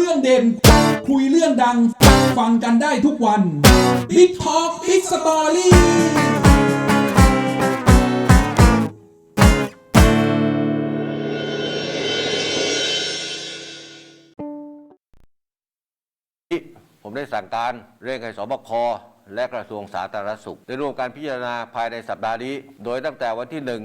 เรื่องเด่น คุยเรื่องดัง ฟังกันได้ทุกวัน Big Talk Big Story ที่ผมได้สั่งการเร่งให้สบคและกระทรวงสาธารณสุข ได้ร่วมการพิจารณาภายในสัปดาห์นี้ โดยตั้งแต่วันที่หนึ่ง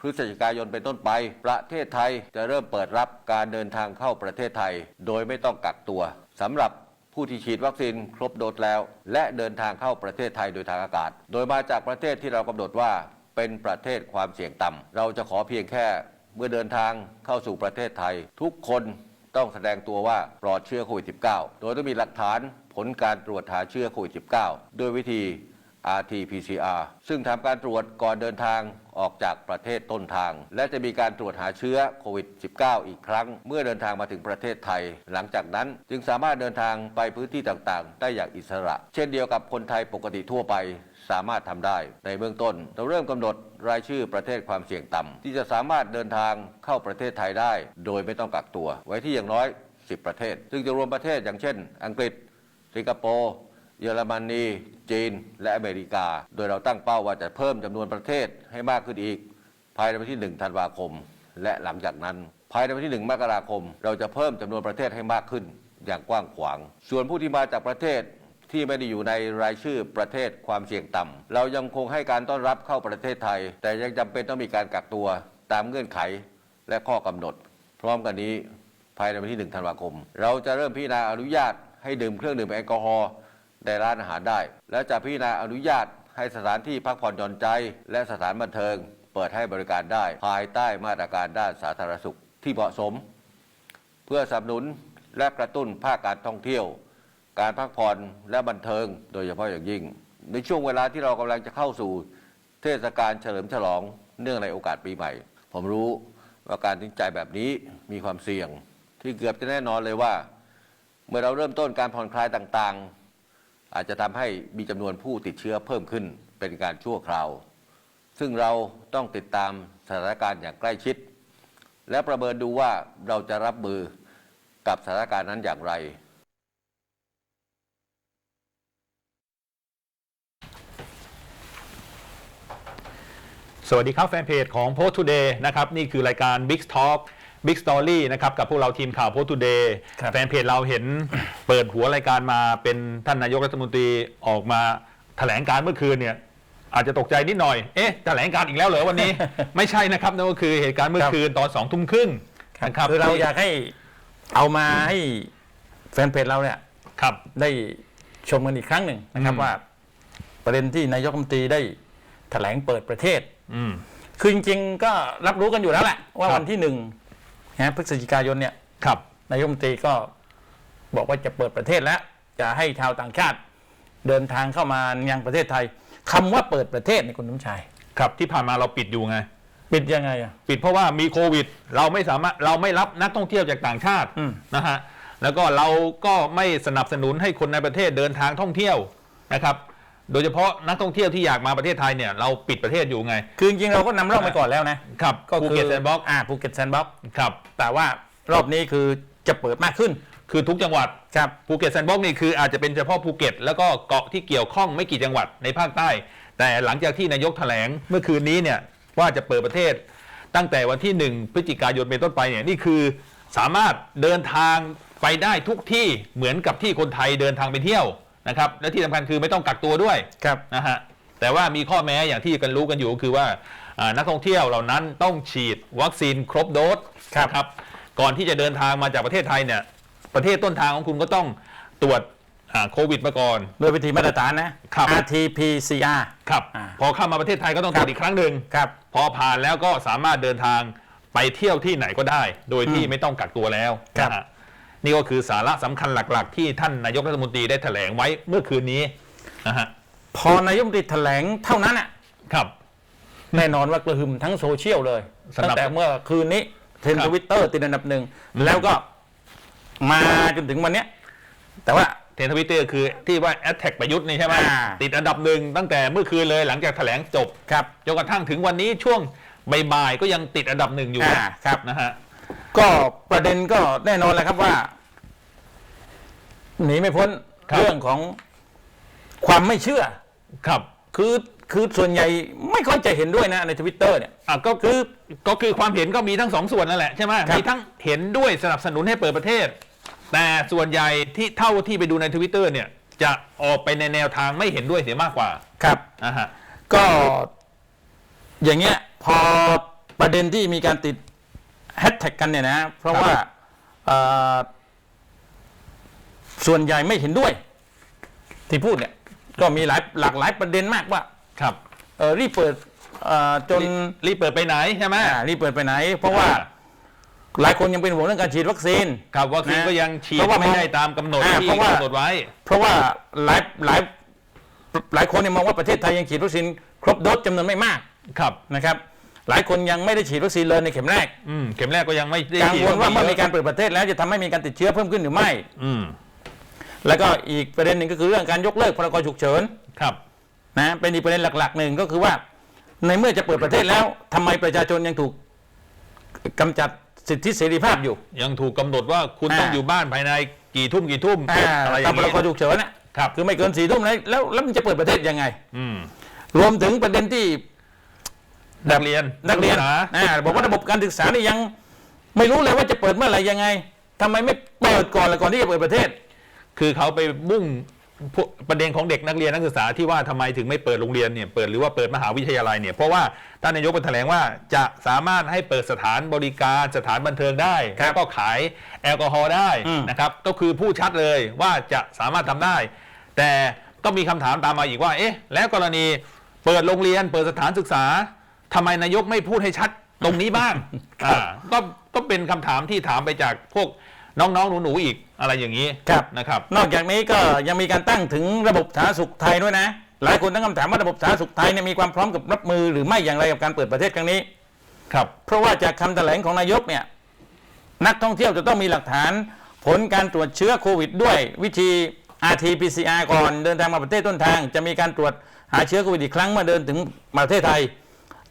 พฤศจิกายนเป็นต้นไป ประเทศไทยจะเริ่มเปิดรับการเดินทางเข้าประเทศไทย โดยไม่ต้องกักตัวสำหรับผู้ที่ฉีดวัคซีนครบโดสแล้ว และเดินทางเข้าประเทศไทยโดยทางอากาศ โดยมาจากประเทศที่เรากำหนดว่าเป็นประเทศความเสี่ยงต่ำเราจะขอเพียงแค่เมื่อเดินทางเข้าสู่ประเทศไทย ทุกคนต้องแสดงตัวว่าปลอดเชื้อโควิด -19 โดยต้องมีหลักฐานผลการตรวจหาเชื้อโควิด -19 ด้วยวิธี RT-PCR ซึ่งทำการตรวจก่อนเดินทางออกจากประเทศต้นทาง และจะมีการตรวจหาเชื้อโควิด -19 อีกครั้ง เมื่อเดินทางมาถึงประเทศไทย หลังจากนั้นจึงสามารถเดินทางไปพื้นที่ต่างๆ ได้อย่างอิสระ เช่นเดียวกับคนไทยปกติทั่วไปสามารถทำได้ ในเบื้องต้น เราเริ่มกำหนดรายชื่อประเทศความเสี่ยงต่ำที่จะสามารถเดินทางเข้าประเทศไทยได้ โดยไม่ต้องกักตัว ไว้ที่อย่างน้อย 10 ประเทศ ซึ่งจะรวมประเทศอย่างเช่น อังกฤษ สิงคโปร์ เยอรมนี จีน และอเมริกา โดยเราตั้งเป้าว่าจะเพิ่มจำนวนประเทศให้มากขึ้นอีก ภายในวันที่ 1 ธันวาคม และหลังจากนั้น ภายในวันที่ 1 มกราคม เราจะเพิ่มจำนวนประเทศให้มากขึ้น อย่างกว้างขวาง ส่วนผู้ที่มาจากประเทศที่ไม่ได้อยู่ในรายชื่อประเทศความเสี่ยงต่ำเรายังคงให้การต้อนรับเข้าประเทศไทย แต่ยังจำเป็นต้องมีการกักตัวตามเงื่อนไขและข้อกำหนด พร้อมกันนี้ภายในวันที่ 1 ธันวาคม เราจะเริ่มพิจารณาอนุญาตให้ดื่มเครื่องดื่มแอลกอฮอล์ ในร้านอาหารได้ และจะพิจารณาอนุญาตให้สถานที่พักผ่อนหย่อนใจ และสถานบันเทิง เปิดให้บริการได้ ภายใต้มาตรการด้านสาธารณสุขที่เหมาะสม เพื่อสนับสนุนและกระตุ้นภาคการท่องเที่ยว การพักผ่อนและบันเทิง โดยเฉพาะอย่างยิ่ง ในช่วงเวลาที่เรากำลังจะเข้าสู่ เทศกาลเฉลิมฉลองเนื่องในโอกาสปีใหม่ ผมรู้ว่าการตัดใจแบบนี้มีความเสี่ยง ที่เกือบจะแน่นอนเลยว่า เมื่อเราเริ่มต้นการผ่อนคลายต่างๆ อาจจะทำให้มีจำนวนผู้ติดเชื้อเพิ่มขึ้นเป็นการชั่วคราว ซึ่งเราต้องติดตามสถานการณ์อย่างใกล้ชิด และประเมินดูว่าเราจะรับมือกับสถานการณ์นั้นอย่างไรสวัสดีครับแฟนเพจของ Post Today นะครับ นี่คือรายการ Big Talk Big Story นะครับกับพวกเราทีมข่าว Post Today ครับแฟนเพจเราเห็นเปิดหัวรายการมาเป็นท่านนายกรัฐมนตรีออกมาแถลงการเมื่อคืนเนี่ยอาจจะตกใจนิดหน่อย เอ๊ะ แถลงการอีกแล้วเหรอวันนี้ ไม่ใช่นะครับนั่นก็คือเหตุการณ์เมื่อครับคืนตอนสองทุ่มครึ่งนะครับคือเราอยากให้เอามาให้แฟนเพจเราเนี่ยครับได้ชมกันอีกครั้งหนึ่งนะครับอืมว่า ประเด็นที่นายกรัฐมนตรีได้แถลงเปิดประเทศ อืมคือจริงๆก็รับรู้กันอยู่แล้วแหละว่าครับวันที่หนึ่ง นะพฤศจิกายนเนี่ยครับนายกรัฐมนตรีก็บอกว่าจะเปิดประเทศแล้ว จะให้ชาวต่างชาติ เดินทางเข้ามายังประเทศไทยคำว่าเปิดประเทศนี่คุณน้ำชัยครับที่ผ่านมาเราปิดอยู่ไง ปิดยังไงอะปิดเพราะว่ามีโควิด เราไม่สามารถเราไม่รับนักท่องเที่ยวจากต่างชาติอืมนะฮะแล้วก็เราก็ไม่สนับสนุนให้คนในประเทศเดินทางท่องเที่ยวนะครับ โดยเฉพาะนักท่องเที่ยวที่อยากมาประเทศไทยเนี่ยเราปิดประเทศอยู่ไง คือจริงๆเราก็นำร่องไปก่อนแล้วนะครับก็ภูคือเก็ตแซนด์บ็อกซ์อ่าภูเก็ตแซนด์บ็อกซ์ครับแต่ว่ารอบนี้คือจะเปิดมากขึ้น คือทุกจังหวัดครับภูเก็ตแซนด์บ็อกซ์นี่คืออาจจะเป็นเฉพาะภูเก็ตแล้วก็เกาะที่เกี่ยวข้องไม่กี่จังหวัดในภาคใต้ แต่หลังจากที่นายกแถลงเมื่อคืนนี้เนี่ยว่าจะเปิดประเทศ ตั้งแต่วันที่ 1 พฤศจิกายนเป็นต้นไปเนี่ยนี่คือสามารถเดินทางไปได้ทุกที่เหมือนกับที่คนไทยเดินทางไปเที่ยว นะครับ และที่สำคัญคือไม่ต้องกักตัวด้วยครับ นะฮะแต่ว่ามีข้อแม้อย่างที่กันรู้กันอยู่ก็คือว่าอ่านักท่องเที่ยวเหล่านั้นต้องฉีดวัคซีนครบโดสครับ นะครับก่อนที่จะเดินทางมาจากประเทศไทยเนี่ยประเทศต้นทางของคุณก็ต้องตรวจอ่าโควิดมาก่อน ด้วยวิธีมาตรฐานนะ ครับ RT-PCR ครับอ่า พอเข้ามาประเทศไทยก็ต้องตรวจอีกครั้งหนึ่ง ครับ พอผ่านแล้วก็สามารถเดินทางไปเที่ยวที่ไหนก็ได้ โดยที่อืมไม่ต้องกักตัวแล้วครับ นะฮะ นี่ก็คือสาระสำคัญหลัก ๆ ที่ท่านนายกรัฐมนตรีได้แถลงไว้เมื่อคืนนี้นะฮะพอนายกรัฐมนตรีแถลงเท่านั้นอะครับ แน่นอนว่ากระหึ่มทั้งโซเชียลเลยสำหรับตั้งแต่เมื่อคืนนี้เทรนครับทวิตเตอร์ติดอันดับหนึ่งแล้วก็มาจนถึงวันเนี้ยแต่ว่าเทรนทวิตเตอร์คือที่ว่าแอ t แทกประยุทธ์นี่ใช่ไหมอ่าติดอันดับหนึ่งตั้งแต่เมื่อคืนเลยหลังจากแถลงจบครับจนกระทั่งถึงวันนี้ช่วงบ่ายๆก็ยังติดอันดับหนึ่งอยู่อ่าครับนะฮะ ก็ประเด็นก็แน่นอนแหละครับว่า หนีไม่พ้นครับ เรื่องของความไม่เชื่อ ครับคือคือส่วนใหญ่ไม่ค่อยจะเห็นด้วยนะในทวิตเตอร์เนี่ย อะก็คือก็คือความเห็นก็มีทั้งสองส่วนนั่นแหละใช่ไหมครับ มีทั้งเห็นด้วยสนับสนุนให้เปิดประเทศ แต่ส่วนใหญ่ที่เท่าที่ไปดูในทวิตเตอร์เนี่ย จะออกไปในแนวทางไม่เห็นด้วยเสียมากกว่าครับ อะฮะก็อย่างเงี้ยพอประเด็นที่มีการติด แฮชแท็กกันเนี่ยนะเพราะว่าเอ่อส่วนใหญ่ไม่เห็นด้วย ที่พูดเนี่ยก็มีหลายหลากหลายประเด็นมากว่าครับเออรีบเปิดเอ่อจนรีรีบเปิดไปไหนใช่ไหมอ่ารีบเปิดไปไหน เพราะว่าอ่าหลายคนยังเป็นห่วงเรื่องการฉีดวัคซีนครับวัคซีนนะก็ยังฉีดเพราะว่าไม่ได้ตามกำหนดอ่าที่เพราะว่ากำหนดไว้ เพราะว่าหลายหลายหลายคนเนี่ยมองว่าประเทศไทยยังฉีดวัคซีนครบโดสจำนวนไม่มากครับนะครับ หลายคนยังไม่ได้ฉีดวัคซีนเลยในเข็มแรกอืมเข็มแรกก็ยังไม่ได้กังฉีดวลว่าเมื่อมีเยอะการเปิดประเทศแล้วจะทำให้มีการติดเชื้อเพิ่มขึ้นหรือไม่ อืมแล้วก็อีกประเด็นหนึ่งก็คือเรื่องการยกเลิกพรกฉุกเฉินครับ นะเป็นอีกประเด็นหลักๆหนึ่งก็คือว่า ในเมื่อจะเปิดประเทศแล้วทำไมประชาชนยังถูกกำจัดสิทธิเสรีภาพอยู่ ยังถูกกำหนดว่าคุณอ่า ต้องอยู่บ้านภายในกี่ทุ่มกี่ทุ่มอ่าอะไรอตาย่ามงพรนี้กฉุกเฉินนะครับ คือไม่เกินสี่ทุ่มแล้วแล้วแล้วมันจะเปิดประเทศยังไง อืมรวมถึงประเด็นที่ นักเรียนนักเรียนศึษาอ่าบอกว่าระบบการศึกษานี่ยังไม่รู้เลยว่าจะเปิดเมื่อไหร่ยังไงทำไมไม่เปิดก่อนละก่อนที่จะเปิดประเทศ คือเขาไปมุ่งพวกประเด็นของเด็กนักเรียนนักศึกษาที่ว่าทำไมถึงไม่เปิดโรงเรียนเนี่ยเปิดหรือว่าเปิดมหาวิทยาลัยเนี่ยเพราะว่าท่านนายกไปแถลงว่าจะสามารถให้เปิดสถานบริการสถานบันเทิงได้ครับแล้วก็ขายแอลกอฮอล์ได้อืมนะครับก็คือพูดชัดเลยว่าจะสามารถทำได้ แต่ก็มีคำถามตามมาอีกว่าเอ๊ะแล้วกรณีเปิดโรงเรียนเปิดสถานศึกษา ทำไมนายกไม่พูดให้ชัดตรงนี้บ้างอ่าก็ก็เป็นคำถามที่ถามไปจากพวกน้องๆหนูๆอีกอะไรอย่างนี้ครับ นะครับ นอกจากนี้ก็ยังมีการตั้งถึงระบบสาธารณสุขไทยด้วยนะ หลายคนตั้งคำถามว่าระบบสาธารณสุขไทยเนี่ยมีความพร้อมกับรับมือหรือไม่อย่างไรกับการเปิดประเทศครั้งนี้ ครับ เพราะว่าจากคำแถลงของนายกเนี่ยนักท่องเที่ยวจะต้องมีหลักฐาน ผลการตรวจเชื้อโควิดด้วยวิธี RT-PCR ก่อนเดินทางมาประเทศต้นทาง จะมีการตรวจหาเชื้อโควิดอีกครั้งเมื่อเดินถึงมาประเทศไทย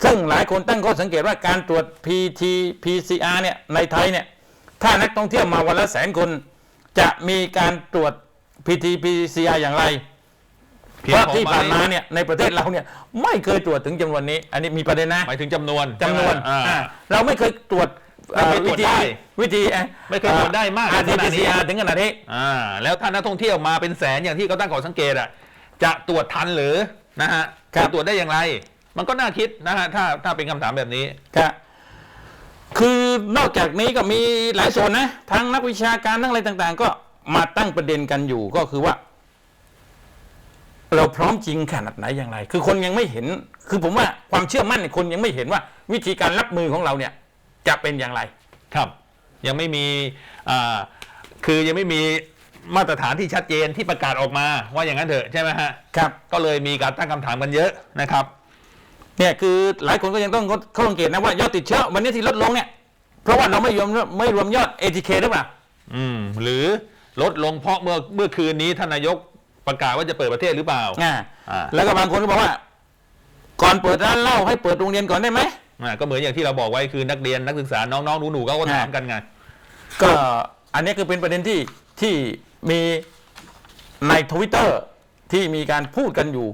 ซึ่งหลายคนตั้งข้อสังเกตว่าการตรวจ PT-PCR เนี่ยในไทยเนี่ยถ้านักท่องเที่ยวมาวันละแสนคน จะมีการตรวจ PT-PCR อย่างไรเพียเพงราะพอที่ไหมผ่านมาเนี่ยในประเทศเราเนี่ยไม่เคยตรวจถึงจำนวนนี้ อันนี้มีประเด็นนะหมายถึงจำนวนจำนวนอ่าอ่าเราไม่เคยตรวจไม่เคยตรวจได้วิธีอ่อไม่เคยตรวจได้มากอาร์ขทีนาพีดนี้ซีอาร์ถึงขนาดนี้อ่าแล้วถ้านักท่องเที่ยวมาเป็นแสนอย่างที่เขาตั้งข้อสังเกตอะจะตรวจทันหรือนะฮะครับจะตรวจได้อย่างไร มันก็น่าคิดนะฮะถ้าถ้าเป็นคำถามแบบนี้ครับคือนอกจากนี้ก็มีหลายส่วนนะทั้งนักวิชาการทั้งอะไรต่าง ๆ ก็มาตั้งประเด็นกันอยู่ก็คือว่า เราพร้อมจริงขนาดไหนอย่างไร คือคนยังไม่เห็น คือผมว่าความเชื่อมั่นเนี่ยคนยังไม่เห็นว่า วิธีการรับมือของเราเนี่ย จะเป็นอย่างไร ครับ ยังไม่มีอ่าคือยังไม่มีมาตรฐานที่ชัดเจนที่ประกาศออกมา ว่าอย่างนั้นเถอะใช่ไหมฮะครับ ก็เลยมีการตั้งคำถามกันเยอะนะครับ เนี่ยคือหลายคนก็ยังต้องเข้าสังเกตนะว่ายอดติดเชื้อวันนี้ที่ลดลงเนี่ยเพราะว่าเราไม่รวมไม่รวมยอด ATK หรือเปล่าอืมหรือลดลงเพราะเมื่อเมื่อคืนนี้ท่านนายกประกาศว่าจะเปิดประเทศหรือเปล่าอ่าอ่าแล้วก็บางคนก็บอกว่า ก่อนเปิดร้านเหล้าให้เปิดโรงเรียนก่อนได้ไหมอ่าก็เหมือนอย่างที่เราบอกไว้คือนักเรียนนักศึกษาน้องๆหนูๆก็ถามกันไงก็อันนี้คือเป็นประเด็นที่ที่มีในทวิตเตอร์ที่มีการพูดกันอยู่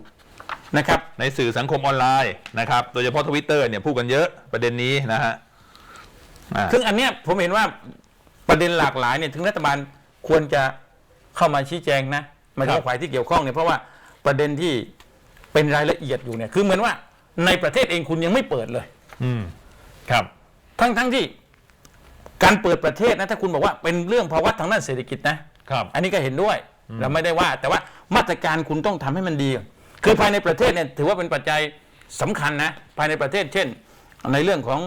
นะครับในสื่อสังคมออนไลน์นะครับโดยเฉพาะทวิตเตอร์เนี่ยพูดกันเยอะประเด็นนี้นะฮะอ่าซึ่งอันเนี้ยผมเห็นว่าประเด็นหลากหลายเนี่ยถึงรัฐบาลควรจะเข้ามาชี้แจงนะหมายถึงว่าฝ่ายที่เกี่ยวข้องเนี่ยเพราะว่าประเด็นที่เป็นรายละเอียดอยู่เนี่ยคือเหมือนว่าในประเทศเองคุณยังไม่เปิดเลย อืมครับ ทั้งทั้งที่การเปิดประเทศนะถ้าคุณบอกว่าเป็นเรื่องภาวะทางด้านเศรษฐกิจนะครับ อันนี้ก็เห็นด้วย เราไม่ได้ว่า แต่ว่ามาตรการคุณต้องทำให้มันดีก่อน คือภายในประเทศเนี่ยถือว่าเป็นปัจจัยสำคัญนะภายในประเทศ เช่น ในเรื่องของ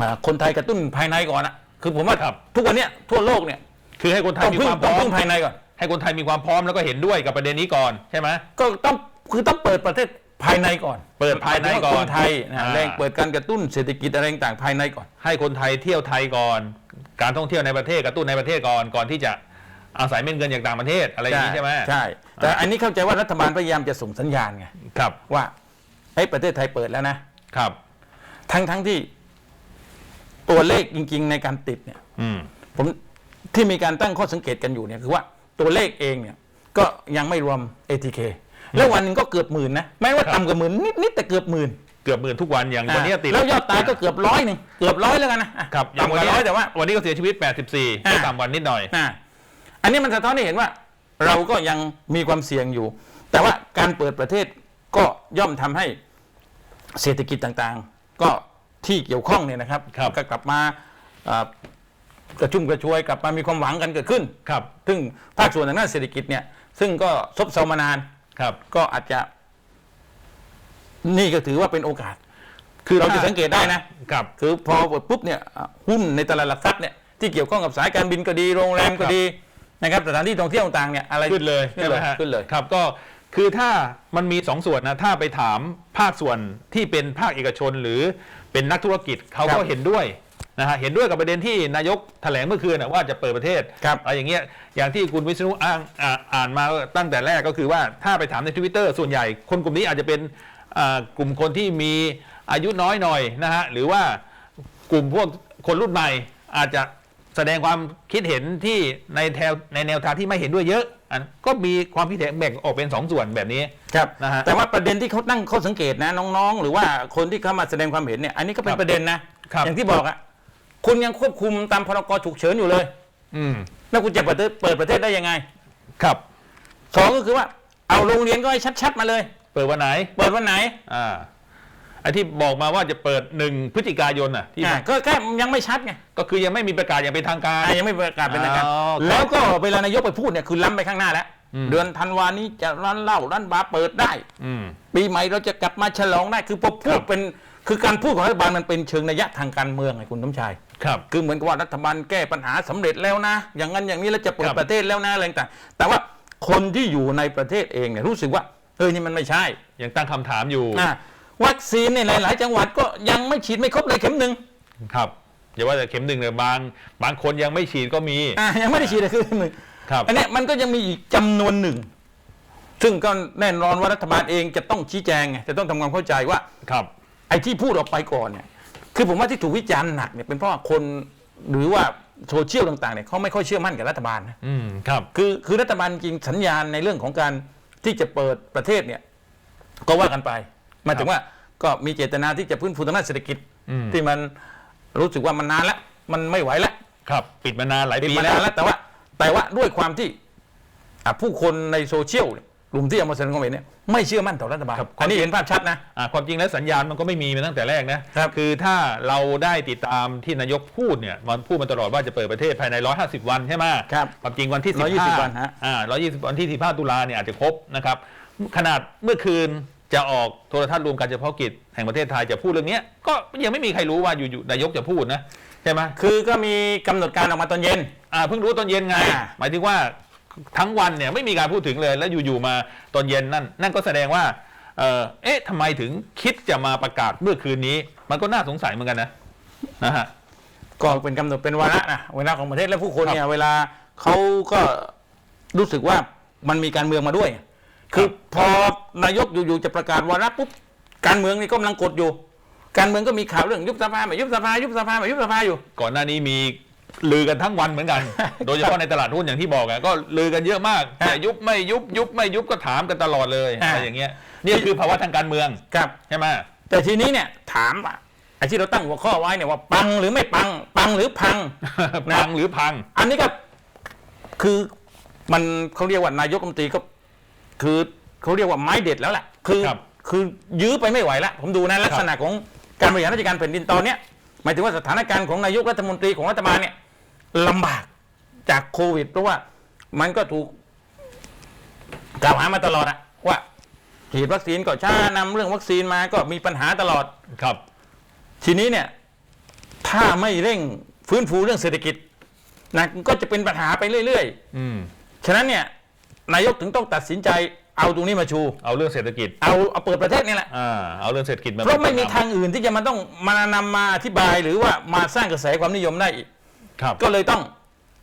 อาคนไทยกระตุ้นภายในก่อนอะคือผมว่าครับทุกวันเนี้ยทั่วโลกเนี่ยคือให้คนไทยต้องมีพึ่คงวามพต้อร้งอมพึ่งภายในก่อนให้คนไทยมีความพร้อมแล้วก็เห็นด้วยกับประเด็นนี้ก่อนใช่ไหมก็ต้องคือต้องเปิดประเทศภายในก่อน เปิดภายในก่อนคนไทยนะอ่าแรงเปิดการกระตุ้นเศรษฐกิจอะไรต่างๆภายในก่อน ให้คนไทยเที่ยวไทยก่อน การท่องเที่ยวในประเทศกระตุ้นในประเทศก่อนก่อนที่จะ อาศัยเม็ดเงินจากต่างประเทศอะไรอย่างนี้ใช่ไหมใช่ แต่อันนี้เข้าใจว่ารัฐบาลพยายามจะส่งสัญญาณไงครับว่าเฮ้ยประเทศไทยเปิดแล้วนะครับ ทั้งทั้งที่ ตัวเลขจริง ๆ ในการติดเนี่ย อืมผมที่มีการตั้งข้อสังเกตกันอยู่เนี่ยคือว่าตัวเลขเองเนี่ย ก็ยังไม่รวม ATK แล้ววันหนึงก็เกือบหมื่นนะแม้ว่าต่ำกว่าหมื่นนิดๆแต่เกือบหมื่นเกือบหมื่นทุกวันอย่างวันนี้ติดแล้วยอดตายก็เกือบร้อยหนึ่งเกือบร้อยแล้วกันนะอะครับอย่างต่ำกวันว่านี้ร้อยแต่ว่าวันนี้ก็เสียชีวิต 84อ่าก็ต่ำกว่านิดหน่อย อ่าอันนี้มันสะท้อนให้เห็นว่า เราก็ยังมีความเสี่ยงอยู่ แต่ว่าการเปิดประเทศก็ย่อมทำให้เศรษฐกิจต่างๆ ก็ที่เกี่ยวข้องเนี่ยนะครับครับก็กลับมาอ่ากระชุ่มกระชวยกลับมามีความหวังกันเกิดขึ้นครับ ซึ่งภาคส่วนทางด้านเศรษฐกิจเนี่ยซึ่งก็ซบเซามานานครับ ก็อาจจะ นี่ก็ถือว่าเป็นโอกาส คือเราจะถ้สังเกตได้นะครับคือพอเปิดปุ๊บเนี่ยอะหุ้นในตลาดหลักทรัพย์เนี่ยที่เกี่ยวข้องกับสายการบินก็ดีโรงแรมก็ดี นะครับสถานที่ท่องเที่ยวต่างๆเนี่ยอะไรขึ้นเลยขึ้นเลยใช่ไหมฮะขึ้นเลย ครับก็คือถ้ามันมีสองส่วนนะถ้าไปถามภาคส่วนที่เป็นภาคเอกชนหรือเป็นนักธุรกิจเขาก็เห็นด้วยนะฮะเห็นด้วยกับประเด็นที่นายกแถลงเมื่อคืนนะว่าจะเปิดประเทศครับอะไรอย่างเงี้ยอย่างที่คุณวิษณุอ้างอ่าอ่านมาตั้งแต่แรกก็คือว่าถ้าไปถามในทวิตเตอร์ส่วนใหญ่คนกลุ่มนี้อาจจะเป็นอ่ากลุ่มคนที่มีอายุน้อยหน่อยนะฮะหรือว่ากลุ่มพวกคนรุ่นใหม่อาจจะ แสดงความคิดเห็นที่ในแถวในแนวทางที่ไม่เห็นด้วยเยอะอันก็มีความคิดเห็นแบ่งออกเป็นสองส่วนแบบนี้ ครับนะฮะแต่ว่าประเด็นที่เขาตั้งข้อสังเกตนะน้องๆ หรือว่าคนที่เข้ามาแสดงความเห็นเนี่ยอันนี้ก็เป็คนรับประเด็นนะครับ อย่างที่บอกอะคุณยังควบคุมตามพรกฉุกเฉินอยู่เลย อืมแล้วคุณจะเปิดเปิดประเทศได้ยังไงครับ สองก็คือว่าเอาโรงเรียนก็ให้ชัดๆมาเลย เปิดวันไหนเปิดวันไหน อ่า ไอ้ที่บอกมาว่าจะเปิดหนึ่งพฤศจิกายนน่ะที่อ่าก็แค่ยังไม่ชัดไงก็คือยังไม่มีประกาศอย่างเป็นทางการ อะยังไม่ประกาศเป็นทางการอ๋อครับแล้วก็เวลานายกไปพูดเนี่ยคือล้ำไปข้างหน้าแล้ว อืม เดือนธันวานี้จะร้านเหล้าร้านบาร์เปิดได้ อืม ปีใหม่เราจะกลับมาฉลองได้คือพอพูคดรับเป็นคือการพูดของรัฐบาลมันเป็นเชิงนัยยะทางการเมืองไงคุณสมชาย ครับ คือเหมือนกับว่ารัฐบาลแก้ปัญหาสำเร็จแล้วนะ อย่างนั้นอย่างนี้แล้วจะเปิคดรับประเทศแล้วนะอะไรต่างๆแต่ว่าคนที่อยู่ในประเทศเองเนี่ยรู้สึกว่าเออนี่มันไม่ใช่ยังตั้งคำถามอยู่ อะ วัคซีนในหลาย ๆ จังหวัดก็ยังไม่ฉีดไม่ครบเลยเข็มหนึ่งครับอย่าว่าแต่เข็มหนึ่งเลยบาง บางคนยังไม่ฉีดก็มีอะยังไม่ได้ฉีดเลยคือหนึ่งครับอันเนี้ยมันก็ยังมีอีกจำนวนหนึ่ง ซึ่งก็แน่นอนว่ารัฐบาลเองจะต้องชี้แจงไงจะต้องทำความเข้าใจว่า ครับไอ้ที่พูดออกไปก่อนเนี่ย คือผมว่าที่ถูกวิจารณ์หนักเนี่ยเป็นเพราะว่าคนหรือว่าโซเชียลต่าง ๆ เนี่ยเขาไม่ค่อยเชื่อมั่นกับรัฐบาลนะ อืมครับ คือคือรัฐบาลจริงสัญญาณในเรื่องของการที่จะเปิดประเทศเนี่ย ก็ว่ากันไป หมายถึงว่าก็มีเจตนาที่จะพื้นฟูทางด้านเศรษฐกิจอืมที่มันรู้สึกว่ามันนานแล้วมันไม่ไหวแล้วครับ ปิดมานานหลายติดปีมาแล้นานวแล้วแต่ว่า แต่ว่าด้วยความที่อะผู้คนในโซเชียลเนี่ยกลุ่มที่เอามาแสดงความเห็นเนี่ยไม่เชื่อมั่นต่อรัฐบาลครับอันนี้เห็นภาพชัดนะอ่าความจริงแล้วสัญญาณมันก็ไม่มีมาตั้งแต่แรกนะครับอถ้าเราได้ติดตามที่นายกพูดเนี่ยมันพูดมาตลอดว่าจะเปิดประเทศภายใน 150 วันใช่ไหมครับความจริงวันที่120วันฮะอ่า120 วันที่ 15 ตุลาเนี่ยอาจจะครบนะครับขนาดเมื่อคืน จะออกโทรทัศน์รวมการเฉพาะกิจแห่งประเทศไทยจะพูดเรื่องเนี้ยก็ยังไม่มีใครรู้ว่าอยู่ๆนายกจะพูดนะใช่ไหมคือก็มีกำหนดการออกมาตอนเย็นอ่าเพิ่งรู้ตอนเย็นไงอ่าหมายถึงว่าทั้งวันเนี่ยไม่มีการพูดถึงเลยแล้วอยู่ๆมาตอนเย็นนั่นนั่นก็แสดงว่าเออเอ๊ะทำไมถึงคิดจะมาประกาศเมื่อคืนนี้ มันก็น่าสงสัยเหมือนกันนะนะฮะก็เป็นกำหนดเป็นวาระนะเวลาของประเทศและผู้คนครับเนี่ยเวลาเขาก็รู้สึกว่ามันมีการเมืองมาด้วย คือพอนายกอยู่ๆจะประกาศวาระปุ๊บการเมืองนี่ก็กำลังกดอยู่ การเมืองก็มีข่าวเรื่องยุบสภาไม่ยุบสภายุบสภาไม่ยุบสภาอยู่ ก่อนหน้านี้มีลือกันทั้งวันเหมือนกัน โดยเฉพาะในตลาดหุ้นอย่างที่บอกอะก็ลือกันเยอะมากแต่ยุบไม่ยุบยุบไม่ยุบก็ถามกันตลอดเลยอ่าอะไรอย่างเงี้ยนี่คือภาวะทางการเมืองครับ ใช่ไหมแต่ทีนี้เนี่ยถามว่าไอ้ที่เราตั้งหัวข้อไว้เนี่ยว่าปังหรือไม่ปัง ปังหรือพัง นะ พังหรือพัง อันนี้ก็คือมันเขาเรียกว่านายกรัฐมนตรีก็ คือเขาเรียกว่าไม้เด็ดแล้วแหละคือครับคือยื้อไปไม่ไหวแล้วผมดูนะลักษณะของการบริหารราชการแผ่นดินตอนเนี้ยหมายถึงว่าสถานการณ์ของนายกรัฐมนตรีของรัฐบาลเนี่ยลำบากจากโควิด เพราะว่ามันก็ถูกกล่าวหามาตลอดอะว่าฉีดวัคซีนก็ช้านำเรื่องวัคซีนมาก็มีปัญหาตลอด ครับ ทีนี้เนี่ยถ้าไม่เร่งฟื้นฟูเรื่องเศรษฐกิจนะก็จะเป็นปัญหาไปเรื่อย อืม ๆ ฉะนั้นเนี่ย นายกถึงต้องตัดสินใจเอาตรงนี้มาชู เอาเรื่องเศรษฐกิจเอาเอาเปิดประเทศนี่แหละอ่าเอาเรื่องเศรษฐกิจมาเพราะไม่มีป็นทางอื่นที่จะมาต้องมานำมาอธิบายหรือว่ามาสร้างกระแสความนิยมได้อีกครับก็เลยต้อง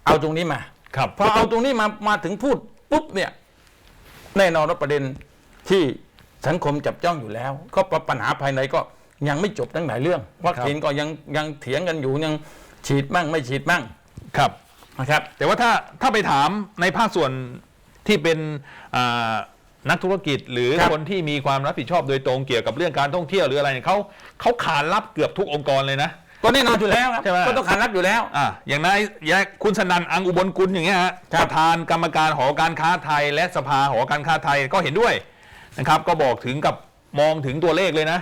เอาตรงนี้มา ครับพอเอาตรงนี้มามาถึงพูดปุ๊บเนี่ยแน่นอนว่าประเด็นที่สังคมจับจ้องอยู่แล้ว ก็ปัญหาภายในก็ยังไม่จบทั้งหลายเรื่องวัคซีนก็ยังยังเถียงกันอยู่ยังฉีดมั่งไม่ฉีดมั่งครับนะครับ แต่ว่าถ้าถ้าไปถามในภาคส่วน ที่เป็นอ่านักธุรกิจหรือครับคนที่มีความรับผิดชอบโดยตรงเกี่ยวกับเรื่องการท่องเที่ยวหรืออะไรเนี่ยเขาเขาขานรับเกือบทุกองค์กรเลยนะก็แน่นอนอยู่แล้วครับใช่ไหมก็ต้องขานรับอยู่แล้วอ่าอย่างนายอย่างคุณสนันอังอุบลกุลอย่างเงี้ยฮะครับประธานกรรมการหอการค้าไทย และสภาหอการค้าไทยก็เห็นด้วยนะครับ ก็บอกถึงกับมองถึงตัวเลขเลยนะ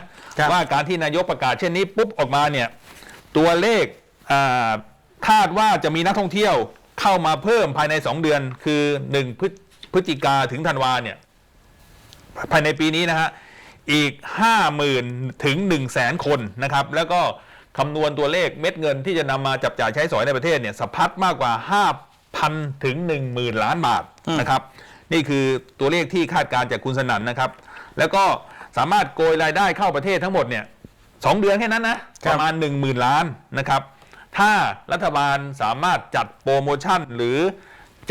ว่าการที่นายกประกาศเช่นนี้ปุ๊บออกมาเนี่ยตัวเลขอ่าคาดว่าจะมีนักท่องเที่ยวเข้ามาเพิ่มภายใน 2 เดือนคือ1พฤศ พฤศจิกาถึงธันวาเนี่ยภายในปีนี้นะฮะอีก 50,000 ถึง 1 0 0 0 0แสนคนนะครับ แล้วก็คำนวณตัวเลขเม็ดเงินที่จะนำมาจับจ่ายใช้สอยในประเทศเนี่ยสะพัดมากกว่า 5,000 ถึง 10,000 ล้านบาทนะครับ นี่คือตัวเลขที่คาดการณ์จากคุณสนั่นนะครับ แล้วก็สามารถโกยรายได้เข้าประเทศทั้งหมดเนี่ยสองเดือนแค่นั้นนะคปรับระมาณ 1 0,000 ล้านนะครับ ถ้ารัฐบาลสามารถจัดโปรโมชั่นหรือ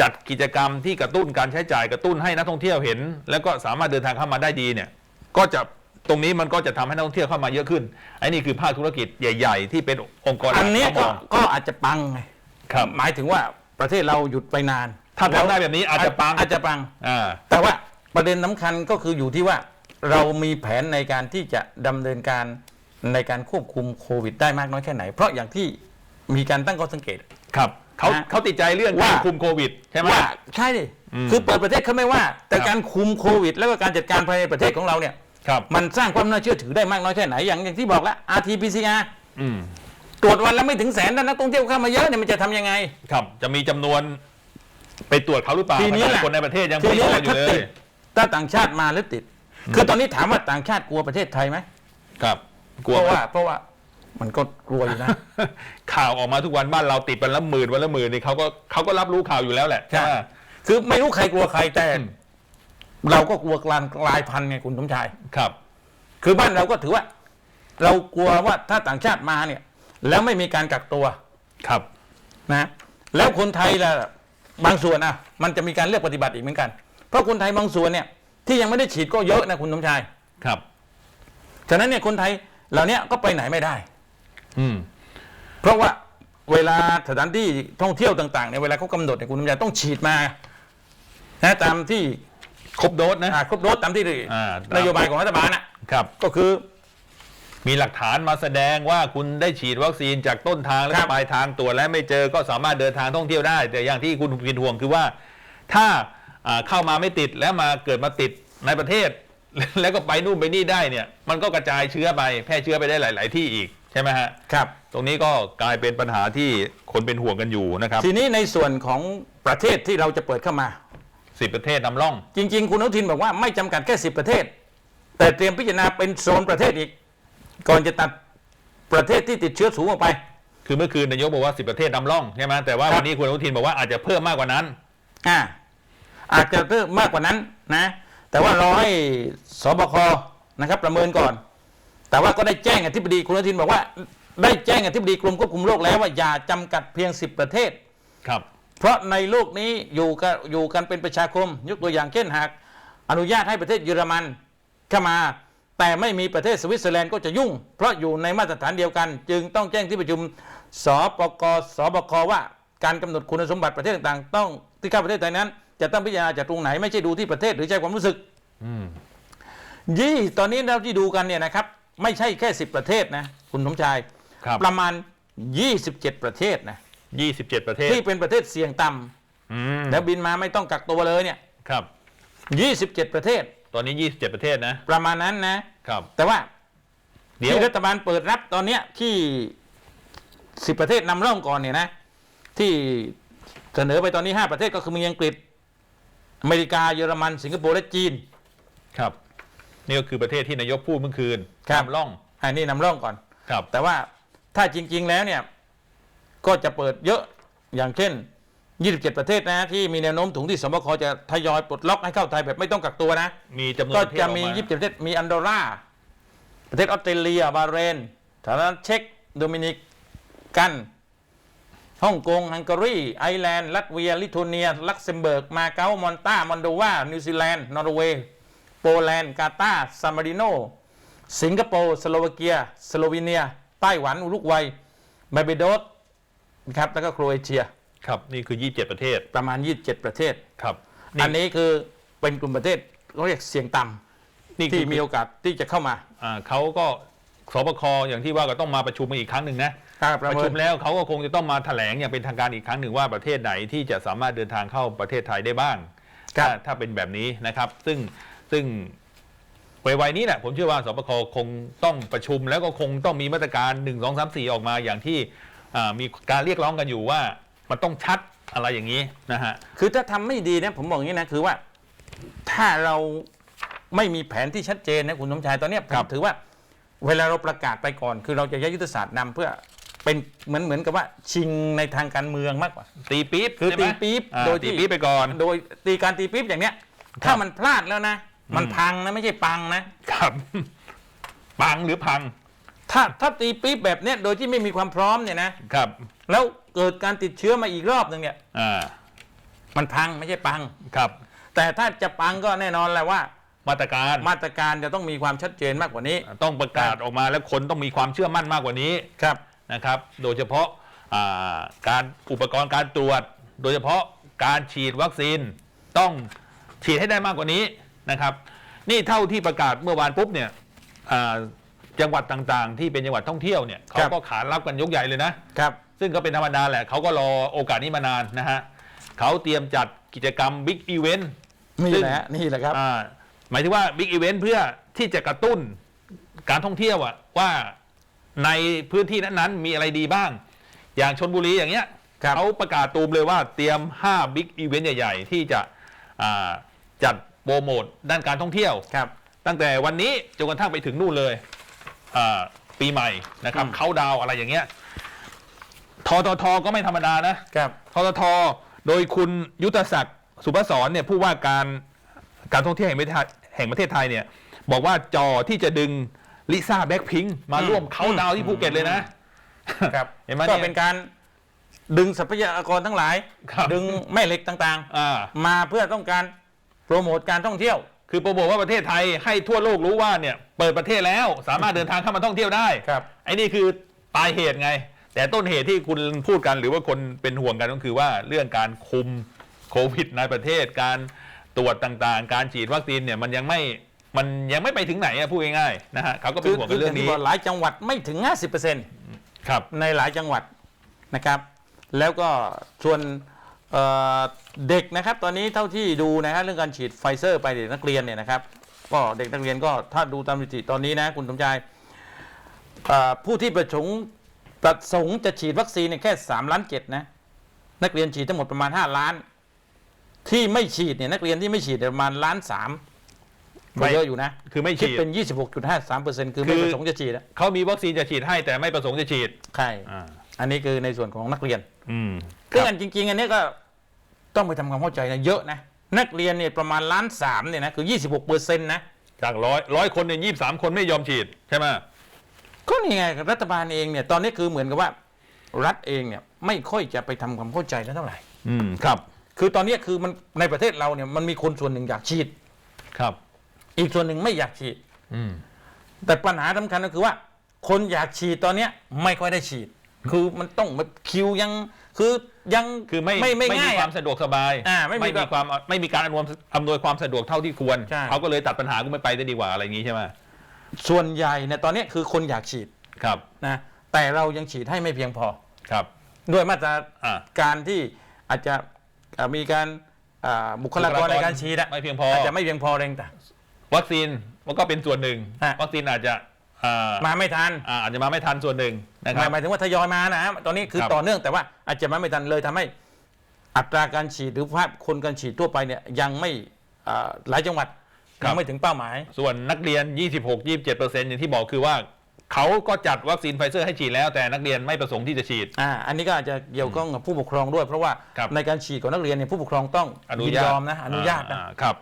จัดกิจกรรมที่กระตุ้นการใช้จ่ายกระตุ้นให้นักท่องเที่ยวเห็น แล้วก็สามารถเดินทางเข้ามาได้ดีเนี่ยก็จะตรงนี้มันก็จะทำให้นักท่องเที่ยวเข้ามาเยอะขึ้นไอ้นี่คือภาคธุรกิจใหญ่ ๆ ที่เป็นองค์กรอันเนี้ยเขามก็องก็อาจจะปังไงครับหมายถึงว่าประเทศเราหยุดไปนาน ถ้าทำได้แบบนี้อาจจะปังอาจจะปังอ่าแต่ว่าประเด็นสำคัญก็คืออยู่ที่ว่าเรามีแผนในการที่จะดำเนินการในการควบคุมโควิดได้มากน้อยแค่ไหน เพราะอย่างที่มีการตั้งข้อสังเกตครับ เขานะเขาติดใจเรื่องว่า การคุมโควิดใช่ไหม ว่าใช่ดิอืมคือเปิดประเทศเขาไม่ว่า แต่ครับ การคุมโควิด แล้วก็การจัดการภายในประเทศของเราเนี่ย ครับมันสร้างความน่าเชื่อถือได้มากน้อยแค่ไหนอย่างอย่างที่บอกแล้ว RT-PCR อืมตรวจวันละไม่ถึงแสนแล้วนักท่องเที่ยวเข้ามาเยอะเนี่ยมันจะทำยังไง ครับจะมีจำนวน ไปตรวจเขาหรือเปล่าทีนี้ขแหนาดละ คนในประเทศยังทีไม่นี้พแหอละอยู่เลถ้าติยดถ้าต่างชาติมาแล้วติด คือตอนนี้ถามว่าต่างชาติกลัวประเทศไทยไหมครับกเพลัวราะไหมว่า เพราะว่า มันก็กลัวอยู่นะ ข่าวออกมาทุกวันบ้านเราติดวันละหมื่นวันละหมื่นนี่เขาก็เขาก็รับรู้ข่าวอยู่แล้วแหละใช่ไหมคือไม่รู้ใครกลัวใครแต่ อืม เราก็กลัวกลานกลายพันธุ์ไงคุณสมชาย ครับคือบ้านเราก็ถือว่า เรากลัวว่าถ้าต่างชาติมาเนี่ย แล้วไม่มีการกักตัวครับนะแล้วคนไทยล่ะบางส่วนอะ มันจะมีการเลือกปฏิบัติอีกเหมือนกัน เพราะคนไทยบางส่วนเนี่ย ที่ยังไม่ได้ฉีดก็เยอะนะคุณสมชาย ครับ ฉะนั้นเนี่ยคนไทยเหล่านี้ก็ไปไหนไม่ได้ อืมเพราะว่าเวลาสถานที่ท่องเที่ยวต่างๆเนี่ยเวลาเขากำหนดเนี่ยคุณสมชายต้องฉีดมานะตามที่ครบโดสนะอ่าครบโดสตามที่อ่า นโยบายของรัฐบาลน่ะครับ ก็คือ มีหลักฐานมาแสดงว่าคุณได้ฉีดวัคซีนจากต้นทางและครับ ปลายทางตรวจและไม่เจอก็สามารถเดินทางท่องเที่ยวได้ แต่อย่างที่คุณพินห่วงคือว่า ถ้าอ่าเข้ามาไม่ติดแล้วมาเกิดมาติดในประเทศ แล้วก็ไปนู่นไปนี่ได้เนี่ย มันก็กระจายเชื้อไปแพร่เชื้อไปได้หลาย ๆ ที่อีก ใช่ไหมฮะครับ ตรงนี้ก็กลายเป็นปัญหาที่คนเป็นห่วงกันอยู่นะครับทีนี้ในส่วนของประเทศที่เราจะเปิดเข้ามา สิบประเทศนำร่อง จริง ๆ คุณอนุทินบอกว่าไม่จำกัดแค่สิบประเทศ แต่เตรียมพิจารณาเป็นโซนประเทศอีก ก่อนจะตัดประเทศที่ติดเชื้อสูงออกไป คือเมื่อคืนนายกบอกว่าสิบประเทศนำร่องใช่ไหมแต่ว่าครับ วันนี้คุณอนุทินบอกว่าอาจจะเพิ่มมากกว่านั้น อ่าอาจจะเพิ่มมากกว่านั้นนะ แต่ว่ารอให้สบคนะครับประเมินก่อน แต่ว่าก็ได้แจ้งอธิบดีคุณอนุทินบอกว่า ได้แจ้งอธิบดีกรมควบคุมโรคแล้วว่าอย่าจำกัดเพียง 10 ประเทศ ครับ เพราะในโลกนี้อยู่กันอยู่กันเป็นประชาคม ยกตัวอย่างเช่นหาก อนุญาตให้ประเทศเยอรมันเข้ามา แต่ไม่มีประเทศสวิตเซอร์แลนด์ก็จะยุ่ง เพราะอยู่ในมาตรฐานเดียวกัน จึงต้องแจ้งที่ประชุมสปกสบคว่า การกำหนดคุณสมบัติประเทศต่างๆ ต้องที่เข้าประเทศไทยนั้น จะต้องพิจารณาจากตรงไหนไม่ใช่ดูที่ประเทศหรือใจความรู้สึก อืม ยี่ตอนนี้เราที่ดูกันเนี่ยนะครับ ไม่ใช่แค่ 10 ประเทศนะคุณสมชาย ครับ ประมาณ 27 ประเทศนะยี่สิบเจ็ดประเทศที่เป็นประเทศเสี่ยงต่ำอืมแล้วบินมาไม่ต้องกักตัวเลยเนี่ย ครับ 27 ประเทศตอนนี้ยี่สิบเจ็ดประเทศนะ ประมาณนั้นนะ ครับ แต่ว่าเดี๋ยว ที่รัฐบาลเปิดรับตอนเนี้ยที่ 10 ประเทศนำร่องก่อนเนี่ยนะ ที่เสนอไปตอนนี้ 5 ประเทศก็คือมีอังกฤษ อเมริกาเยอรมัน สิงคโปร์และจีน ครับ นี่ก็คือประเทศที่นายกพูดเมื่อคืนครับ นำร่องอันนี้นำร่องก่อน ครับ แต่ว่าถ้าจริง ๆ แล้วเนี่ย ก็จะเปิดเยอะอย่างเช่น 27 ประเทศนะ ที่มีแนวโน้มถุงที่สบคจะทยอยปลดล็อกให้เข้าไทยแบบไม่ต้องกักตัวนะ มีจำนวนก็ประเทศจะออกมี มา27 ประเทศมีอันโดราประเทศออสเตรเลีย บาห์เรนสหรัฐเช็กโดมินิกันฮ่องกงฮังการีไอร์แลนด์ ลัตเวีย ลิทัวเนีย ลักเซมเบิร์ก มาเก๊ามอนตามอนโดวา นิวซีแลนด์ นอร์เวย์ โปแลนด์กาตาร์ซานมาริโน สิงคโปร์สโลวาเกีย สโลวีเนีย ไต้หวันอุรุกวัยบาร์เบโดสนะครับแล้วก็โครเอเชีย ครับ นี่คือ 27 ประเทศ ประมาณ 27 ประเทศ ครับ อันนี้คือเป็นกลุ่มประเทศเขาเรียกเสี่ยงต่ำนี่ที่คือมีโอกาสที่จะเข้ามาอ่าเขาก็สบคอย่างที่ว่าก็ต้องมาประชุมกันอีกครั้งหนึ่งนะครับประประเมิชุนมแล้วเขาก็คงจะต้องมาแถลงอย่างเป็นทางการอีกครั้งหนึ่งว่าประเทศไหนที่จะสามารถเดินทางเข้าประเทศไทยได้บ้างครับถ้าถ้าเป็นแบบนี้นะครับ ซึ่ง ซึ่งไวๆนี้แหละผมเชื่อว่าสบคคงต้องประชุม แล้วก็คงต้องมีมาตรการ1 2 3 4 ออกมาอย่างที่อ่ามีการเรียกร้องกันอยู่ว่ามันต้องชัดอะไรอย่างนี้นะฮะคือถ้าทำไม่ดีเนี่ยผมบอกอย่างนี้นะคือว่า ถ้าเราไม่มีแผนที่ชัดเจนนะคุณสมชายตอนเนี้ยผมครับถือว่า เวลาเราประกาศไปก่อน คือเราจะใช้ยุทธศาสตร์นำเพื่อเป็นเหมือนเหมือนกับว่าชิงในทางการเมืองมากกว่า ตีปี๊บคือใช่ไหมตีปี๊บอ่าโดยที่ตีปี๊บไปก่อน โดยตีการตีปี๊บอย่างเนี้ยถ้ามันพลาดแล้วนะ มันอืมพังนะไม่ใช่ปังนะครับ ปังหรือพัง ถ้าถ้าตีปี๊บแบบเนี้ยโดยที่ไม่มีความพร้อมเนี่ยนะครับ แล้วเกิดการติดเชื้อมาอีกรอบหนึ่งเนี่ยอ่า มันพังไม่ใช่ปัง ครับ แต่ถ้าจะปังก็แน่นอนแหละว่า มาตรการมาตรการจะต้องมีความชัดเจนมากกว่านี้ ต้องประกาศออกมาแล้วคนต้องมีความเชื่อมั่นมากกว่านี้ครับนะครับ โดยเฉพาะอ่าการอุปกรณ์การตรวจ โดยเฉพาะการฉีดวัคซีนต้องฉีดให้ได้มากกว่านี้ นะครับ นี่เท่าที่ประกาศเมื่อวานปุ๊บเนี่ยอ่าจังหวัดต่างๆ ที่เป็นจังหวัดท่องเที่ยวเนี่ยเขาก็ขานรับกันยกใหญ่เลยนะครับซึ่งก็เป็นธรรมดาแหละเขาก็รอโอกาสนี้มานานนะฮะเขาเตรียมจัดกิจกรรมบิ๊กอีเวนต์นี่แหละนี่แหละครับอ่าหมายถึงว่าบิ๊กอีเวนต์เพื่อที่จะกระตุ้นการท่องเที่ยวอะว่าในพื้นที่นั้นๆ มีอะไรดีบ้าง อย่างชนบุรีอย่างเงี้ยครับเขาประกาศตูมเลยว่าเตรียม 5 บิ๊กอีเวนต์ใหญ่ ๆ ที่จะอ่าจัด โปรโมทด้านการท่องเที่ยว ครับ ตั้งแต่วันนี้จนกระทั่งไปถึงนู่นเลยอ่าปีใหม่นะครับอืม เขาดาวน์อะไรอย่างเงี้ยทททก็ไม่ธรรมดานะ ครับ ทททโดยคุณยุทธศักดิ์สุภศรเนี่ยผู้ว่าการการท่องเที่ยวแห่งประเทศแห่งประเทศไทยเนี่ย บอกว่าจอที่จะดึงลิซ่าแบ็คพิงมาอืม ร่วมเขาน์ดาวน์ที่ภูเก็ตเลยนะ ครับเห็นไหมก็เนี่ยเป็นการดึงทรัพยากรทั้งหลาย ครับ ดึงแม่เหล็กต่างอ่า ๆ มาเพื่อต้องการ โปรโมทการท่องเที่ยว คือโปรโมทว่าประเทศไทยให้ทั่วโลกรู้ว่าเนี่ยเปิดประเทศแล้วสามารถเดินทางเข้ามาท่องเที่ยวได้ครับ ไอ้นี่คือปลายเหตุไง แต่ต้นเหตุที่คุณพูดกันหรือว่าคนเป็นห่วงกันก็คือว่าเรื่องการคุมโควิดในประเทศการตรวจต่างๆ การฉีดวัคซีนเนี่ยมันยังไม่มันยังไม่ไปถึงไหนอะพูดง่ายๆนะฮะเขาก็เป็คืนอห่วงคืกัอนเรื่ออย่างที่นี้บอกหลายจังหวัดไม่ถึง 50%ครับในหลายจังหวัดนะครับ แล้วก็ส่วน เอ่อเด็กนะครับตอนนี้เท่าที่ดูนะครับเรื่องการฉีดไฟเซอร์ไปเด็กนักเรียนเนี่ยนะครับก็เด็กนักเรียนก็ถ้าดูตามสถิติตอนนี้นะคุณสมชายเอ่อผู้ที่ประสงค์ประสงค์จะฉีดวัคซีนเนี่ยแค่3ล้านเจ็ดนะนักเรียนฉีดทั้งหมดประมาณ 5 ล้าน ที่ไม่ฉีดเนี่ยนักเรียนที่ไม่ฉีดเนี่ยประมาณล้านสามไม่ก็เยอะอยู่นะ คือไม่คิดฉีดเป็น 26.53เปอร์เซ็นต์คือไม่คือประสงค์จะฉีดอะเขามีวัคซีนจะฉีดให้แต่ไม่ประสงค์จะฉีดใช่อ่าอันนี้คือในส่วนของนักเรียนอืม ซึ่งอันจริง ๆ อันนี้ก็ต้องไปทำความเข้าใจนะเยอะนะ นักเรียนเนี่ยประมาณล้านสามเนี่ยนะคือ26เปอร์เซ็นต์นะจากร้อยร้อยคนเนี่ยยี่สามคนไม่ยอมฉีดใช่ไหมก็นี่ไงรัฐบาลเองเนี่ยตอนนี้คือเหมือนกับว่า รัฐเองเนี่ยไม่ค่อยจะไปทำความเข้าใจแล้วเท่าไหร่ อืมครับ คือตอนนี้คือมันในประเทศเราเนี่ยมันมีคนส่วนหนึ่งอยากฉีดครับ อีกส่วนหนึ่งไม่อยากฉีด อืมแต่ปัญหาสำคัญก็คือว่า คนอยากฉีดตอนเนี้ยไม่ค่อยได้ฉีด คือมันต้องแบบคิวยัง คือยังคือไม่ไม่ไม่มีง่ายควาอะมสะดวกสบายอ่าไม่มีไม่มีความไม่มีการอำนวยอำนวยความสะดวกเท่าที่ควรใช่ เขาก็เลยตัดปัญหากูไม่ไปได้ดีกว่าอะไรอย่างนี้ใช่ไหมส่วนใหญ่เนี่ยตอนนี้คือคนอยากฉีดครับนะแต่เรายังฉีดให้ไม่เพียงพอ ครับด้วยมาตราอ่าการที่อาจจะเอ่อมีการอ่าบุคลากรในการฉีดอะไม่เพียงพออาจจะไม่เพียงพอแรงต่าง วัคซีนมันก็เป็นส่วนหนึ่ง ฮะ วัคซีนอาจจะ อ่ามาไม่ทันอ่าอาจจะมาไม่ทันส่วนหนึ่งนะคหรัมายบ หมายถึงว่าทยอยมานะตอนนี้คือครับ ต่อเนื่องแต่ว่าอาจจะมาไม่ทันเลยทำให้อัตราการฉีดหรือภาพคนการฉีดทั่วไปเนี่ยยังไม่อ่าหลายจังหวัดยังไม่ถึงเป้าหมาย ส่วนนักเรียน 26 27เปอร์เซ็นต์อย่างที่บอกคือว่าเขาก็จัดวัคซีนไฟเซอร์ให้ฉีดแล้วแต่นักเรียนไม่ประสงค์ที่จะฉีด อ่าอันนี้ก็อาจจะเกี่ยวข้องกับผู้ปกครองด้วย เพราะว่าครับ ในการฉีดของนักเรียนเนี่ยผู้ปกครองต้องอนุยินญาตยอมนะอนุญาตนะ อ่ครับ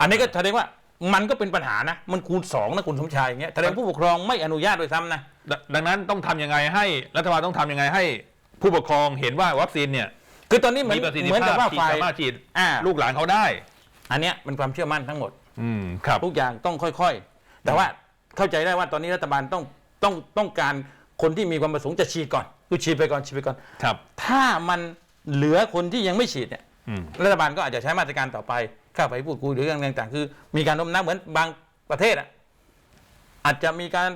อันนี้ก็แสดงว่า มันก็เป็นปัญหานะ มันคูณสองนะคุณสมชายอย่างเงี้ยแสดงผู้ปกครองไม่อนุญาตด้วยซ้ำนะ ดดังนั้นต้องทำยังไงให้รัฐบาลต้องทำยังไงให้ผู้ปกครองเห็นว่าวัคซีนเนี่ยคือตอนนี้เหมือนมีประสิทธิเหมือนกับภาพว่าที่ฝ่ายสามารถฉีดอ่าลูกหลานเขาได้ อันเนี้ยเป็นความเชื่อมั่นทั้งหมด อืมครับ ทุกอย่างต้องค่อยๆ แต่ว่าเข้าใจได้ว่าตอนนี้รัฐบาลต้องต้องต้องการคนที่มีความประสงค์จะฉีดก่อนคือฉีดไปก่อนฉีดไปก่อน ครับ ถ้ามันเหลือคนที่ยังไม่ฉีดเนี่ยอืม รัฐบาลก็อาจจะใช้มาตรการต่อไป เข้าไปพูดคุยหรือเรื่องต่างๆ คือ มีการโน้มน้าวเหมือนบางประเทศอะอาจจะมีการ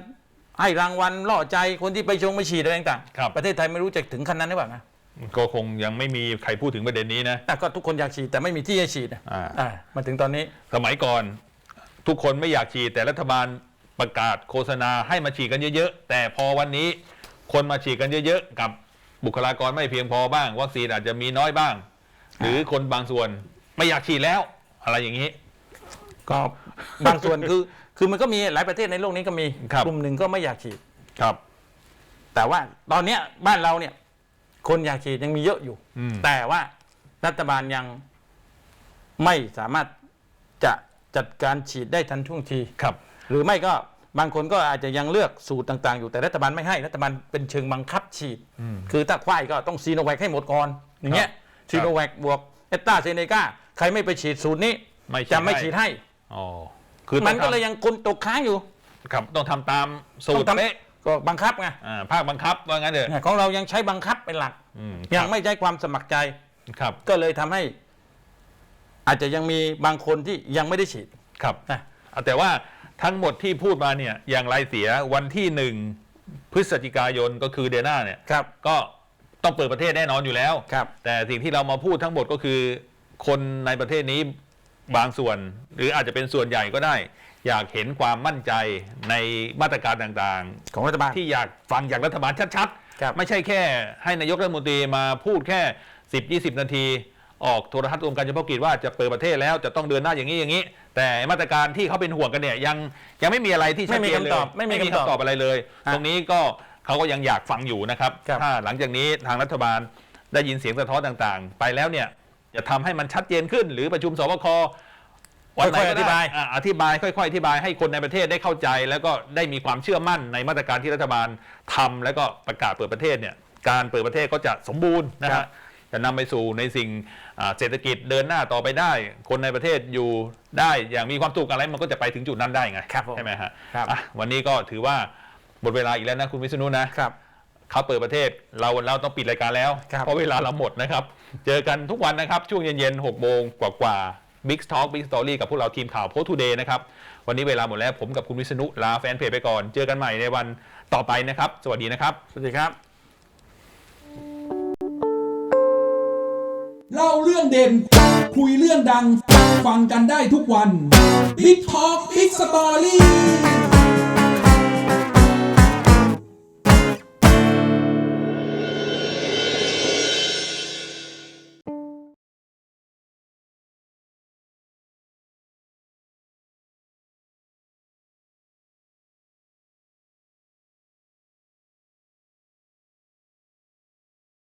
ให้รางวัลล่อใจคนที่ไปชงไปฉีดอะไรต่างๆครับประเทศไทยไม่รู้จะถึงขั้นนั้นหรือเปล่านะก็คงยังไม่มีใครพูดถึงประเด็นนี้นะ อะก็ทุกคนอยากฉีดแต่ไม่มีที่ให้ฉีดนะอ่า อ่ามาถึงตอนนี้สมัยก่อนทุกคนไม่อยากฉีด แต่รัฐบาลประกาศโฆษณาให้มาฉีดกันเยอะๆ แต่พอวันนี้คนมาฉีดกันเยอะๆ กับบุคลากรไม่เพียงพอบ้างวัคซีนอาจจะมีน้อยบ้าง หรือคนบางส่วนไม่อยากฉีดแล้ว อะไรอย่างนี้ ก็ บางส่วนคือ คือมันก็มีหลายประเทศในโลกนี้ก็มีครับ กลุ่มหนึ่งก็ไม่อยากฉีด ครับ แต่ว่าตอนเนี้ยบ้านเราเนี่ย คนอยากฉีดยังมีเยอะอยู่ อืม แต่ว่ารัฐบาลยังไม่สามารถจะจัดการฉีดได้ทันท่วงที ครับ หรือไม่ก็บางคนก็อาจจะยังเลือกสูตรต่าง ๆ อยู่แต่รัฐบาลไม่ให้รัฐบาลเป็นเชิงบังคับฉีด อืม คือถ้าควายก็ต้องซีโนแวคให้หมดก่อนอย่างเงี้ยครับ ซีโนแวคบวกเอตตาเซเนกา ใครไม่ไปฉีดสูตรนี้ไม่ฉีดจะไม่ให้ฉีดให้อ๋อคือมันก็ต้องทำเลยยังคนตกค้างอยู่ครับต้องทำตามสูต้ตอรงทำเป๊ะก็บังคับไงอ่าภาคบังคับว่างั้นเถอะเนี่ยของเรายังใช้บังคับเป็นหลัก อืมยังไม่ใช้ความสมัครใจ ครับก็เลยทำให้ อาจจะยังมีบางคนที่ยังไม่ได้ฉีดครับ นะ เอาแต่ว่าทั้งหมดที่พูดมาเนี่ยอย่างไรเสียวันที่หนึ่งพฤศจิกายนก็คือเดือนหน้าเนี่ยครับ ก็ต้องเปิดประเทศแน่นอนอยู่แล้ว ครับ แต่สิ่งที่เรามาพูดทั้งหมดก็คือ คนในประเทศนี้บางส่วน หรืออาจจะเป็นส่วนใหญ่ก็ได้ อยากเห็นความมั่นใจในมาตรการต่างของรัฐบาลๆที่อยากฟังจากรัฐบาลชัดครับๆไม่ใช่แค่ให้นายกรัฐมนตรีมาพูดแค่ 10-20 นาทีออกโทรทัศน์รวมการเฉพาะกิจว่าจะเปิดประเทศแล้วจะต้องเดินหน้าอย่างนี้อย่างนี้ แต่มาตรการที่เขาเป็นห่วงกันเนี่ยยังยังไม่มีอะไรที่ชัดเจนเลยไม่มีคำตอบไม่มีคำตอบคำตอบอะไรเลยฮะตรงนี้ก็เขาก็ยังอยากฟังอยู่นะครับครับ ถ้าหลังจากนี้ทางรัฐบาลได้ยินเสียงสะท้อนต่างๆ ไปแล้วเนี่ย จะทำให้มันชัดเจนขึ้น หรือประชุมสบควันไหนค่อยๆก็อธิได้บายอะอธิบายค่อยๆอธิบายให้คนในประเทศได้เข้าใจ แล้วก็ได้มีความเชื่อมั่นในมาตรการที่รัฐบาลทำแล้วก็ประกาศเปิดประเทศเนี่ยการเปิดประเทศก็จะสมบูรณ์นะครัฮะบจะนำไปสู่ในสิ่งอ่าเศรษฐกิจเดินหน้าต่อไปได้ คนในประเทศอยู่ได้อย่างมีความสุขอะไรมันก็จะไปถึงจุดนั้นได้ไงครับผมใช่ไหมฮะครับอะวันนี้ก็ถือว่าหมดเวลาอีกแล้วนะคุณวิษณุนะครับ เขาเปิดประเทศเราเราต้องปิดรายการแล้วครับเพราะเวลาเราหมดนะครับ เจอกันทุกวันนะครับ ช่วงเย็นๆ6โมงกว่าๆ Big Talk Big Story กับพวกเราทีมข่าว Post Today นะครับ วันนี้เวลาหมดแล้วผมกับคุณวิษณุลาแฟนเพจไปก่อน เจอกันใหม่ในวันต่อไปนะครับ สวัสดีนะครับ สวัสดีครับ เล่าเรื่องเด่น คุยเรื่องดัง ฟังกันได้ทุกวัน Big Talk Big Story